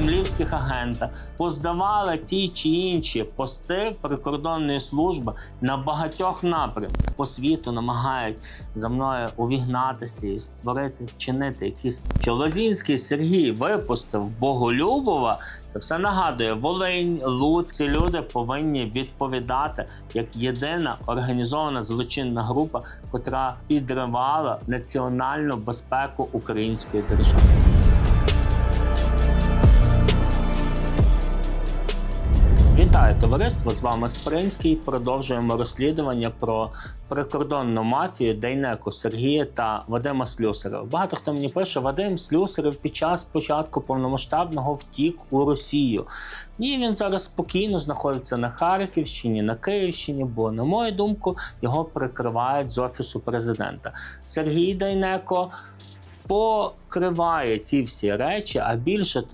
кремлівських агента поздавали ті чи інші пости прикордонної служби на багатьох напрямках по світу намагають за мною увігнатися і створити, вчинити якісь Чолозінський Сергій випустив Боголюбова. Це все нагадує Волинь, Луцьк. Ці люди повинні відповідати як єдина організована злочинна група, котра підривала національну безпеку української держави. Товариство! З вами Спринський. Продовжуємо розслідування про прикордонну мафію Дейнеку Сергія та Вадима Слюсаря. Багато хто мені пише, Вадим Слюсарев під час початку повномасштабного втік у Росію. Ні, він зараз спокійно знаходиться на Харківщині, на Київщині, бо, на мою думку, його прикривають з офісу президента. Сергій Дейнеко покриває ті всі речі, а більше того.